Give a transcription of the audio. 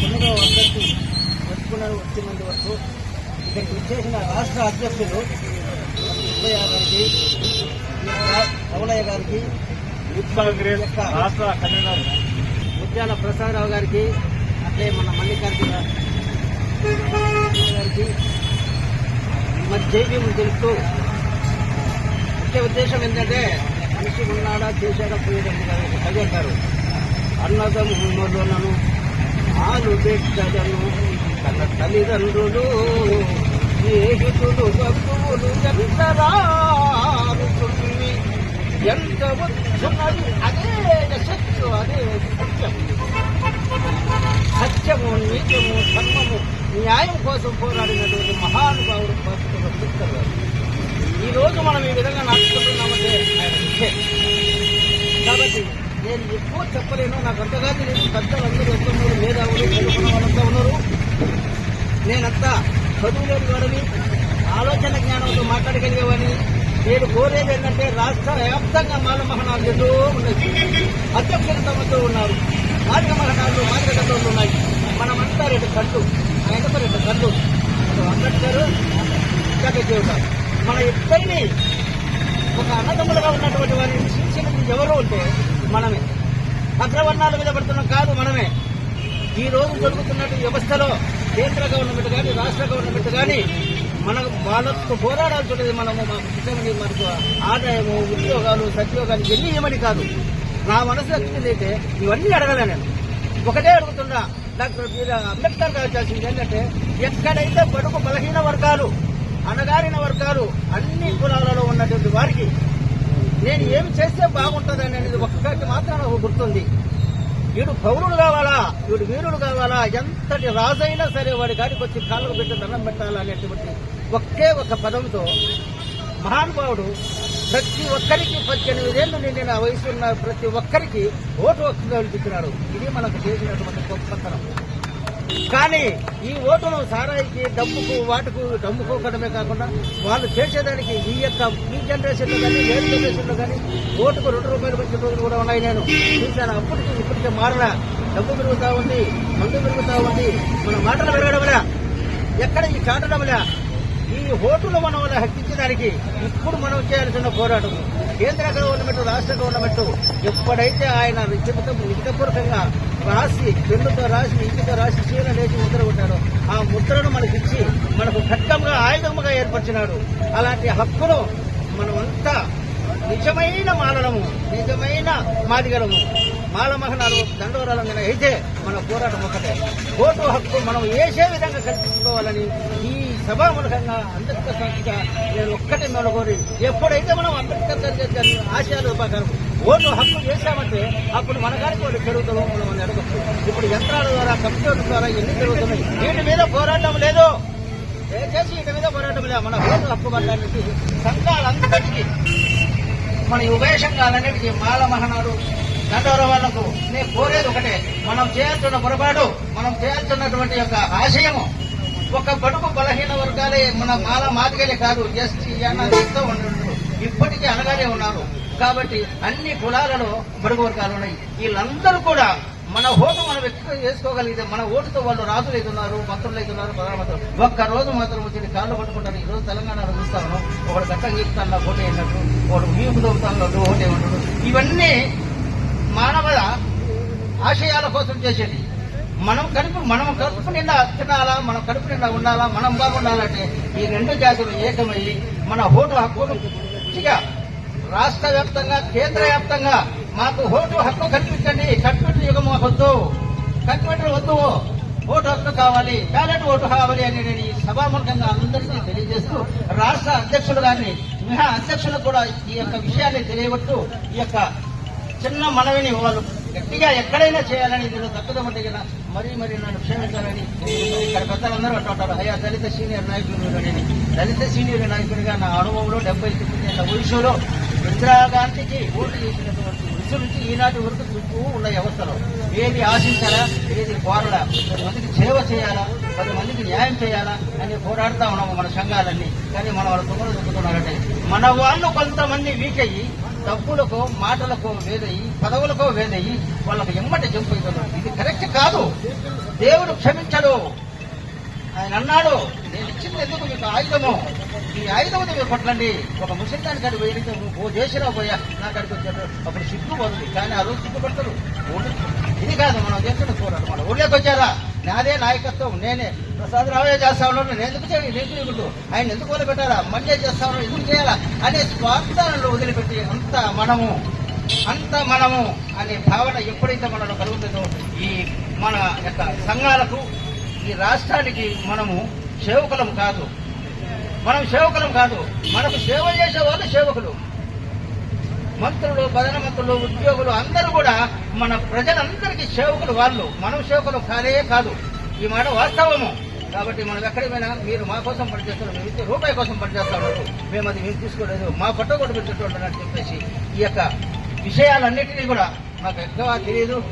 తొమ్మిదవ వర్గంతి వచ్చుకున్నారు వచ్చినందు వరకు. ఇక్కడికి వచ్చేసిన రాష్ట్ర అధ్యక్షులు సుబ్బయ్య గారికి కమలయ్య గారికి రాష్ట్ర కన్వీనర్. ముత్యాల ప్రసాదరావు గారికి అట్లే మన మల్లికార్జున గారికి. మరి జైవీములు తెలుపుతూ ముఖ్య ఉద్దేశం ఏంటంటే మనిషి ఉన్నాడా చేశాడా పోయేటట్టు అంటారు. అన్నదమ్ములను ఆలు బిడ్డలను తన తల్లిదండ్రులు స్నేహితులు బంధువులు ఎంత రారుతుంది ఎంత వచ్చున్నది అదే సత్యం అదే సత్యం. సత్యము నీతిము ధర్మము న్యాయం కోసం పోరాడినటువంటి మహానుభావుడు పరిస్థితులు అంబేద్కర్ ఈరోజు మనం ఈ విధంగా నడుచుకుంటున్నామంటే ఆయన ఇచ్చే కాబట్టి నేను ఎక్కువ చెప్పలేను. నాకు అంతగా తెలియదు. పెద్దలందరూ ఎంతో మంది మేధావులు చదువుకున్న వాళ్ళంతా ఉన్నారు. నేనంతా చదువు లేని వాడిని ఆలోచన జ్ఞానంతో మాట్లాడగలిగేవాడిని. నేను కోరేది ఏంటంటే రాష్ట్ర వ్యాప్తంగా మాల మహనాలు ఉన్నాయి. అధ్యక్షులు తమతో ఉన్నారు. మార్గ మహనాలు మార్గదర్శనలు ఉన్నాయి. మనమంతా రెండు కళ్ళు. ఆయన రెండు కళ్ళు? అటు అంబేద్కర్ జగజ్జీవన్ మన ఇద్దరిని ఒక అన్నదమ్ములుగా ఉన్నటువంటి వారిని శిక్షణ ఎవరు ఉంటే మనమే. అగ్రవర్ణాల మీద పడుతున్నాం కాదు మనమే. ఈ రోజు జరుగుతున్నట్టు వ్యవస్థలో కేంద్ర గవర్నమెంట్ కానీ రాష్ట్ర గవర్నమెంట్ కానీ మనకు వాళ్ళతో పోరాడాల్సి ఉంటుంది మనము మాకు ఇష్టమని మనకు ఆదాయము ఉద్యోగాలు సద్యోగాలు ఇవన్నీ ఏమని కాదు. నా మనసు అయితే ఇవన్నీ అడగలే నేను. ఒకటే అడుగుతున్నా డాక్టర్ బీర్ అంబేద్కర్ గారు చేసింది ఏంటంటే ఎక్కడైతే బడుగు బలహీన వర్గాలు అణగారిన వర్గాలు అన్ని కులాలలో నేను ఏమి చేస్తే బాగుంటుంది అనేది ఒక్కటి మాత్రం నాకు గుర్తుంది. వీడు పౌరుడు కావాలా? వీడు వీరుడు కావాలా? ఎంతటి రాజైనా సరే వాడి గాడికి వచ్చి కాళ్ళకు పెట్టి దండం పెట్టాలా అనేటువంటి ఒకే ఒక పదంతో మహానుభావుడు ప్రతి ఒక్కరికి పద్దెనిమిదేళ్ళు నిండిన వయసు ఉన్న ప్రతి ఒక్కరికి ఓటు హక్కు కల్పించినాడు ఇది మనకు చేసినటువంటి గొప్పతనం. కానీ ఈ ఓటును సారాయికి డబ్బుకు వాటికు డమ్ముకోకడమే కాకుండా వాళ్ళు చేసేదానికి ఈ యొక్క ఈ జనరేషన్లో కానీ వేరే జనరేషన్లో కానీ ఓటుకు రెండు రూపాయలు వచ్చిన రోజులు కూడా ఉన్నాయి నేను. చూశాను అప్పటికి ఇప్పటికే మారలా. డబ్బు పెరుగుతా ఉంది మందు పెరుగుతూ ఉంది. మన మాటలు పెరగడంలా ఎక్కడ ఈ చాటడంలే ఈ ఓటులు మనం వాళ్ళ హక్కించడానికి ఇప్పుడు మనం చేయాల్సిన పోరాటం. కేంద్ర గవర్నమెంట్ రాష్ట్ర గవర్నమెంట్ ఎప్పుడైతే ఆయన లిఖితం లిఖితపూర్వకంగా రాసి పెన్నుతో రాసి ఇంటితో రాసి చీర లేచి ముద్ర కొట్టాడో ఆ ముద్రను మనకిచ్చి మనకు ఖడ్గంగా ఆయుధముగా ఏర్పరిచినాడు. అలాంటి హక్కును మనమంతా నిజమైన మాలనము నిజమైన మాదిగలము. మాల మహనాలు దండోరాల మీద అయితే మన పోరాటం ఒకటే ఓటు హక్కు మనం వేసే విధంగా కల్పించుకోవాలని ఈ సభామూలకంగా అంబేద్కర్ సంస్థ నేను ఒక్కటే మెలగోరి ఎప్పుడైతే మనం అంబేద్కర్ గారి ఆశయాలు ప్రకారం ఓటు హక్కు చేశామంటే అప్పుడు మన గారికి వాళ్ళు పెరుగుతుందో మనం అడగచ్చు ఇప్పుడు యంత్రాల ద్వారా కంప్యూటర్ ద్వారా ఎన్ని పెరుగుతున్నాయి? వీటి మీద పోరాటం లేదు. దయచేసి వీటి మీద పోరాటం లేదు. మన ఓటు హక్కు పడడానికి సంఘ మన ఉభయ సంఘాలన్నిటికీ మాల మహనాడు దండవర వాళ్ళకు నేను కోరేది ఒకటే మనం చేయాల్సిన పొరపాటు మనం చేయాల్సినటువంటి యొక్క ఆశయము ఒక బడుగు బలహీన వర్గాలే మన మాల మాదిగలే కాదు ఎస్టీ ఎంతో ఉండరు ఇప్పటికీ అనగానే ఉన్నారు. కాబట్టి అన్ని కులాలలో బడుగు వర్గాలు ఉన్నాయి. వీళ్ళందరూ కూడా మన ఓటు మనం ఎక్కువ చేసుకోగలిగితే మన ఓటుతో వాళ్ళు రాజులు అవుతున్నారు మంత్రులు అవుతున్నారు ప్రధానమంత్రులు. ఒక్క రోజు మాత్రం వచ్చి కాళ్ళు పట్టుకుంటారు ఈ రోజు తెలంగాణలో చూస్తాను. ఒకడు గట్టం గీస్తాను ఓటు వేయనట్టు. ఒకడు మీకు దొరుకుతాను ఓటు ఏమంటాడు ఇవన్నీ మానవ ఆశయాల కోసం చేసేది. మనం కడుపు మనం కడుపు నిండా తినాలా? మనం కడుపు నిండా ఉండాలా? మనం బాగుండాలంటే ఈ రెండు జాతులు ఏకమయ్యి మన ఓటు హక్కును పూర్తిగా రాష్ట్ర వ్యాప్తంగా కేంద్ర వ్యాప్తంగా మాకు ఓటు హక్కు కల్పించండి. కట్టుబడి యుగం మాకు వద్దు. కట్టుబడి వద్దు. ఓటు హక్కు కావాలి. బ్యాలెట్ ఓటు కావాలి అని నేను ఈ సభాముఖంగా అందరికీ తెలియజేస్తూ రాష్ట్ర అధ్యక్షులు గారిని మిహా అధ్యక్షులు కూడా ఈ యొక్క విషయాన్ని తెలియబట్టు ఈ యొక్క చిన్న మనవిని వాళ్ళు గట్టిగా ఎక్కడైనా చేయాలని ఇందులో తక్కువ కదా మరీ మరి నన్ను క్షమించాలని ఇక్కడ పెద్దలందరూ అంటుంటారు అయ్యా దళిత సీనియర్ నాయకులు దళిత సీనియర్ నాయకుడిగా నా అనుభవంలో డెబ్బై తొమ్మిది ఏళ్ళ వయసులో ఇందిరాగాంధీకి ఓటు చేసినటువంటి వయసు నుంచి ఈనాటి వరకు చుట్టూ ఉన్న వ్యవస్థలో ఏది ఆశించాలా ఏది కోరలా పది మందికి సేవ చేయాలా పది మందికి న్యాయం చేయాలా అని పోరాడుతా ఉన్నాము మన సంఘాలన్నీ. కానీ మన వాళ్ళ తొమ్మిది చెబుతున్నారంటే మన వాళ్ళు కొంతమంది వీక్ అయ్యి డబ్బులకో మాటలకో వేదయ్యి పదవులకో వేదయ్యి వాళ్ళకి ఎమ్మటి జంపు ఇది కరెక్ట్ కాదు. దేవుడు క్షమించడు. ఆయన అన్నాడు నేను ఇచ్చింది ఎందుకు మీకు ఆయుధము? ఈ ఆయుధముతో మీరు కొట్టండి. ఒక ముస్లిం దానికి అది నువ్వు ఓ చేసినా పోయా? నా కడికి వచ్చాడు. అప్పుడు సిగ్గు పోతుంది కానీ ఆ రోజు సిగ్గుపడతారు ఓటు ఇది కాదు మనం చేస్తున్న చూడాలి మన ఊళ్ళోకి వచ్చారా? నాదే నాయకత్వం నేనే. ప్రసాద్ రావయ్య చేస్తా ఉన్నాడు. నేను ఎందుకు చేయాలి నేను చేయకూడదు? ఆయన ఎందుకు వదిలిపెట్టారా? మండే చేస్తా ఉన్నాడు. ఎందుకు చేయాలా? అనే స్వార్థాలను వదిలిపెట్టి అంత మనము అంత మనము అనే భావన ఎప్పుడైతే మనలో కలుగుతుందో ఈ మన యొక్క సంఘాలకు ఈ రాష్ట్రానికి మనము సేవకులం కాదు. మనం సేవకులం కాదు. మనకు సేవ చేసే వాళ్ళు సేవకులు. మంత్రులు ప్రధాన మంత్రులు ఉద్యోగులు అందరూ కూడా మన ప్రజలందరికీ సేవకులు వాళ్ళు. మనం సేవకులు కానే కాదు. ఈ మాట వాస్తవము. కాబట్టి మనం ఎక్కడికి మీరు మా కోసం పనిచేస్తున్నారు మేము ఇచ్చే రూపాయి కోసం పనిచేస్తున్నారు మేము అది మేము తీసుకోలేదు. మా పట్ట కూడా పెట్టుకుంటున్నారని చెప్పేసి ఈ యొక్క విషయాలన్నింటినీ కూడా నాకు ఎక్కువ తెలియదు.